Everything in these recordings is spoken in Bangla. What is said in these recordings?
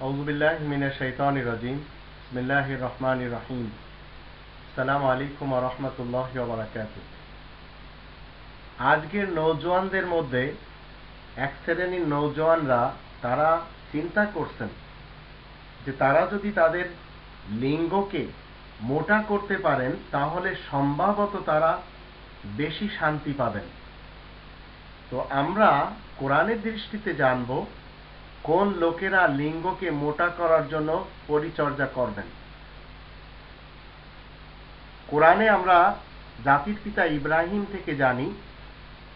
আজকের নৌজওয়ানদের মধ্যে এক শ্রেণির নৌজওয়ানরা তারা চিন্তা করছেন যে তারা যদি তাদের লিঙ্গকে মোটা করতে পারেন, তাহলে সম্ভবত তারা বেশি শান্তি পাবেন। তো আমরা কোরআনের দৃষ্টিতে জানব কোন লোকেরা লিঙ্গকে মোটা করার জন্য পরিচর্যা করবেন? কোরআনে আমরা জাতির পিতা ইব্রাহিম থেকে জানি,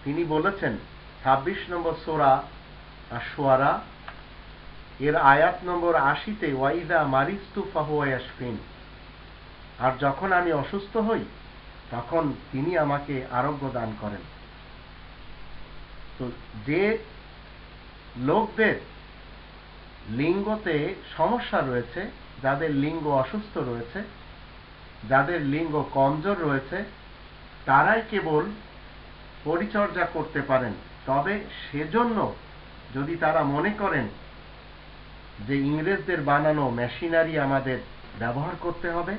তিনি বলেছেন, ছাব্বিশ নম্বর সোরা সোয়ারা এর আয়াত নম্বর আশিতে ওয়াইদা মারিস্তু ফাহুয়াসফিন আর যখন আমি অসুস্থ হই, তখন তিনি আমাকে আরোগ্য দান করেন। তো যে লোকদের লিঙ্গতে সমস্যা রয়েছে, যাদের লিঙ্গ অসুস্থ রয়েছে, যাদের লিঙ্গ কমজোর রয়েছে, তারাই কেবল পরিচর্যা করতে পারেন। তবে সেজন্য যদি তারা মনে করেন যে ইংরেজদের বানানো মেশিনারি আমাদের ব্যবহার করতে হবে,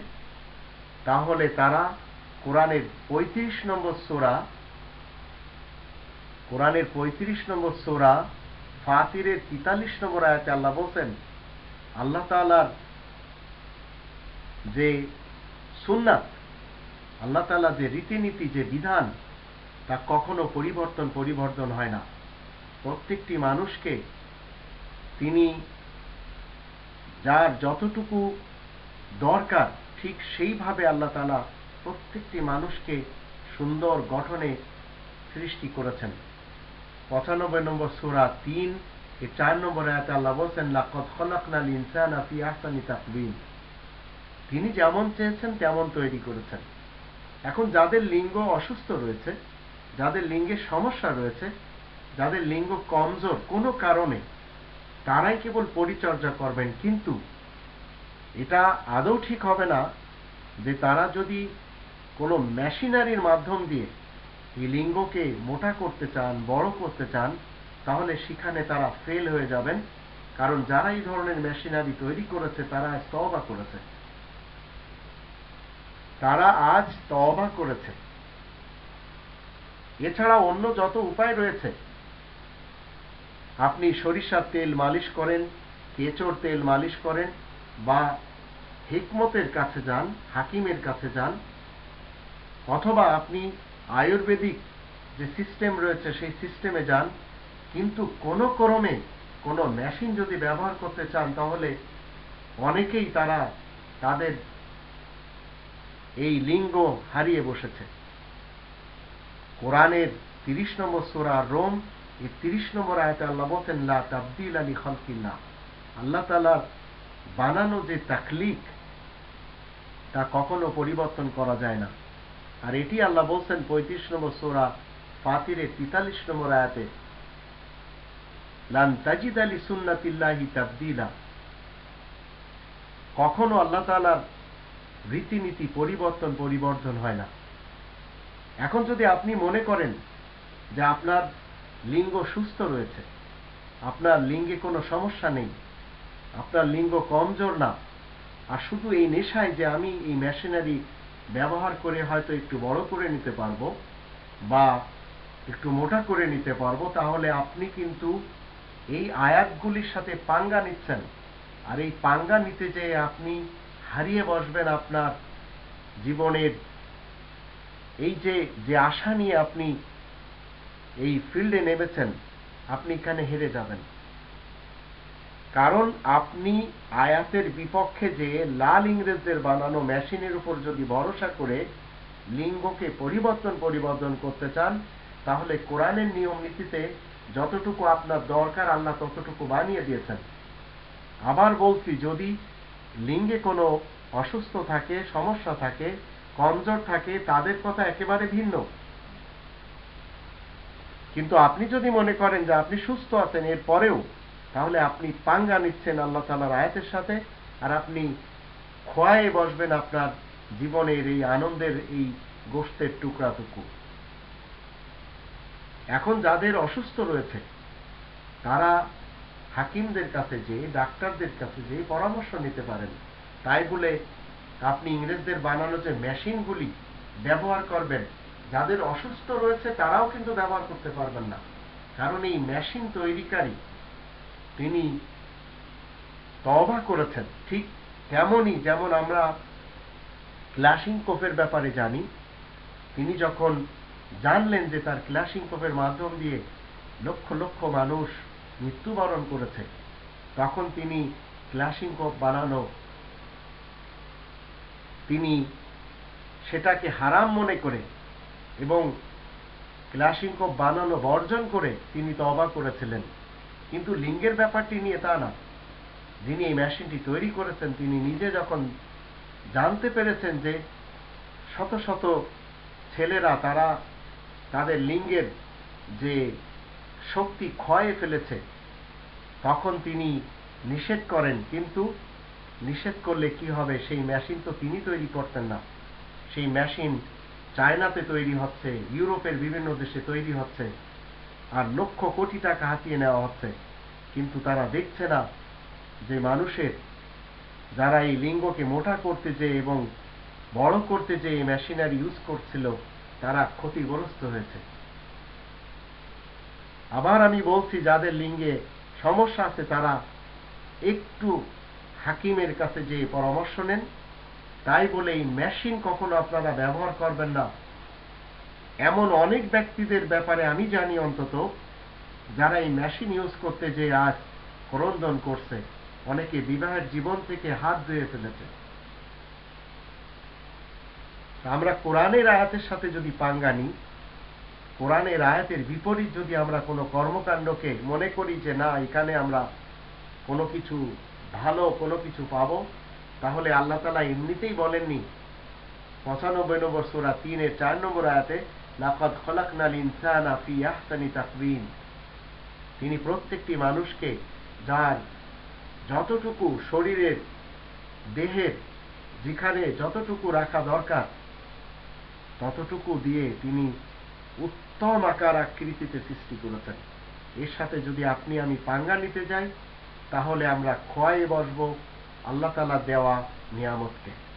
তাহলে তারা কোরআনের পঁয়ত্রিশ নম্বর সোরা, কোরআনের পঁয়ত্রিশ নম্বর সোরা ফাতিরের তিতাল্লিশ নম্বর আয়াতে আল্লাহ বলছেন, আল্লাহ তালার যে সুন্নাত, আল্লাহ তালা যে রীতিনীতি, যে বিধান, তা কখনো পরিবর্তন পরিবর্তন হয় না। প্রত্যেকটি মানুষকে তিনি যার যতটুকু দরকার, ঠিক সেইভাবে আল্লাহ তালা প্রত্যেকটি মানুষকে সুন্দর গঠনে সৃষ্টি করেছেন। পঁচানব্বই নম্বর সুরা তিন, এ চার নম্বর আয়াতে আল্লাহ বলছেন লাকত খলাকনাল ইনসান আফি আহসানি তাকবিন তিনি যেমন চেয়েছেন, তেমন তৈরি করেছেন। এখন যাদের লিঙ্গ অসুস্থ রয়েছে, যাদের লিঙ্গের সমস্যা রয়েছে, যাদের লিঙ্গ কমজোর কোনো কারণে, তারাই কেবল পরিচর্যা করবেন। কিন্তু এটা আদৌ ঠিক হবে না যে তারা যদি কোনো মেশিনারির মাধ্যম দিয়ে এই লিঙ্গকে মোটা করতে চান, বড় করতে চান, তাহলে সেখানে তারা ফেল হয়ে যাবেন। কারণ যারা এই ধরনের মেশিনারি তৈরি করেছে, তারা আজ তবা করেছে। তারা আজ তবা করেছে। এছাড়া অন্য যত উপায় রয়েছে, আপনি সরিষার তেল মালিশ করেন, কেচোর তেল মালিশ করেন, বা হিকমতের কাছে যান, হাকিমের কাছে যান, অথবা আপনি আয়ুর্বেদিক যে সিস্টেম রয়েছে, সেই সিস্টেমে যান। কিন্তু কোনো ক্রমে কোনো মেশিন যদি ব্যবহার করতে চান, তাহলে অনেকেই তারা তাদের এই লিঙ্গ হারিয়ে বসেছে। কোরআনের তিরিশ নম্বর সোরা রোম, এই তিরিশ নম্বর আয়তে আল্লাহ বলছেন, লা তাবদিল আলী খলকিল্লা আল্লাহ তালার বানানো যে তাকলিক, তা কখনো পরিবর্তন করা যায় না। আর এটি আল্লাহ বলছেন, পঁয়ত্রিশ নম্বর সোরা ফাতিরে তেতাল্লিশ নম্বর আয়াতে, লান তাজিদ আলী সুন্নাতিল্লাহি তাবদিলা। কখনো আল্লাহ তালার রীতিনীতি পরিবর্তন পরিবর্তন হয় না। এখন যদি আপনি মনে করেন যে আপনার লিঙ্গ সুস্থ রয়েছে, আপনার লিঙ্গে কোনো সমস্যা নেই, আপনার লিঙ্গ কমজোর না, আর শুধু এই নেশায় যে আমি এই মেশিনারি ব্যবহার করে হয়তো একটু বড় করে নিতে পারব বা একটু মোটা করে নিতে পারব, তাহলে আপনি কিন্তু এই আয়াতগুলির সাথে পাঙ্গা নিচ্ছেন। আর এই পাঙ্গা নিতে যে আপনি হারিয়ে বসবেন আপনার জীবনের এই যে যে আশা নিয়ে আপনি এই ফিল্ডে নেমেছেন, আপনি এখানে হেরে যাবেন। কারণ আপনি আয়াতের বিপক্ষে যে লাল ইংরেজদের বানানো মেশিনের উপর যদি ভরসা করে লিঙ্গকে পরিবর্তন পরিবর্তন করতে চান, তাহলে কোরআনের নিয়ম নীতিতে যতটুকু আপনার দরকার আল্লাহ ততটুকু বানিয়ে দিয়েছেন। আবার বলছি, যদি লিঙ্গে কোনো অসুস্থ থাকে, সমস্যা থাকে, কমজোর থাকে, তাদের কথা একেবারে ভিন্ন। কিন্তু আপনি যদি মনে করেন যে আপনি সুস্থ আছেন এর পরেও তাহলে আপনি পাঙ্গা নিচ্ছেন আল্লাহ তালার আয়াতের সাথে, আর আপনি খোয়ায়ে বসবেন আপনার জীবনের এই আনন্দের এই গোষ্ঠের টুকরাটুকু। এখন যাদের অসুস্থ রয়েছে, তারা হাকিমদের কাছে যে ডাক্তারদের কাছে যে পরামর্শ নিতে পারেন। তাই বলে আপনি ইংরেজদের বানানো যে মেশিনগুলি ব্যবহার করবেন, যাদের অসুস্থ রয়েছে তারাও কিন্তু ব্যবহার করতে পারবেন না। কারণ এই মেশিন তৈরিকারী তিনি তবা করেছেন, ঠিক তেমনই যেমন আমরা ক্লাসিং কোফের ব্যাপারে জানি, তিনি যখন জানলেন যে তার ক্লাসিং কোফের মাধ্যম দিয়ে লক্ষ লক্ষ মানুষ মৃত্যুবরণ করেছে, তখন তিনি ক্লাসিং কোপ বানানো, তিনি সেটাকে হারাম মনে করে এবং ক্লাসিং কোপ বানানো বর্জন করে তিনি তবা করেছিলেন। কিন্তু লিঙ্গের ব্যাপারটি নিয়ে তা না। যিনি এই মেশিনটি তৈরি করেছেন, তিনি নিজে যখন জানতে পেরেছেন যে শত শত ছেলেরা, তারা তাদের লিঙ্গের যে শক্তি ক্ষয়ে ফেলেছে, তখন তিনি নিষেধ করেন। কিন্তু নিষেধ করলে কি হবে? সেই মেশিন তো তিনি তৈরি করতেন না। সেই মেশিন চায়নাতে তৈরি হচ্ছে, ইউরোপের বিভিন্ন দেশে তৈরি হচ্ছে। আর লক্ষ কোটি টাকা হাতিয়ে নেওয়া হচ্ছে। কিন্তু তারা দেখছে না যে মানুষের যারা এই লিঙ্গকে মোটা করতে চেয়ে এবং বড় করতে চেয়ে মেশিনারি ইউজ করছিল, তারা ক্ষতিগ্রস্ত হয়েছে। আবার আমি বলছি, যাদের লিঙ্গে সমস্যা আছে, তারা একটু হাকিমের কাছে যে পরামর্শ নেন। তাই বলে এই মেশিন কখনো আপনারা ব্যবহার করবেন না। এমন অনেক ব্যক্তিদের ব্যাপারে আমি জানি অন্তত, যারা এই মেশিন ইউজ করতে যে আজ ক্রন্দন করছে। অনেকে বিবাহের জীবন থেকে হাত ধুয়ে ফেলেছে। আমরা কোরআনের আয়াতের সাথে যদি পাঙ্গা নিই, কোরআনের আয়াতের বিপরীত যদি আমরা কোনো কর্মকাণ্ডকে মনে করি যে না, এখানে আমরা কোনো কিছু ভালো, কোনো কিছু পাবো, তাহলে আল্লাহ তালা এমনিতেই বলেননি, পঁচানব্বই নম্বর সোরা তিনের চার নম্বর আয়াতে লাফাদ খলাকনাল ইনসান আফি আহসানি তাকবিন তিনি প্রত্যেকটি মানুষকে যার যতটুকু শরীরের, দেহের, যেখানে যতটুকু রাখা দরকার, ততটুকু দিয়ে তিনি উত্তম আকার আকৃতিতে সৃষ্টি করেছেন। এর সাথে যদি আপনি আমি পাঙ্গা নিতে যাই, তাহলে আমরা ক্ষয়ে বসবো, আল্লাহ তালা দেওয়া নিয়ামতকে।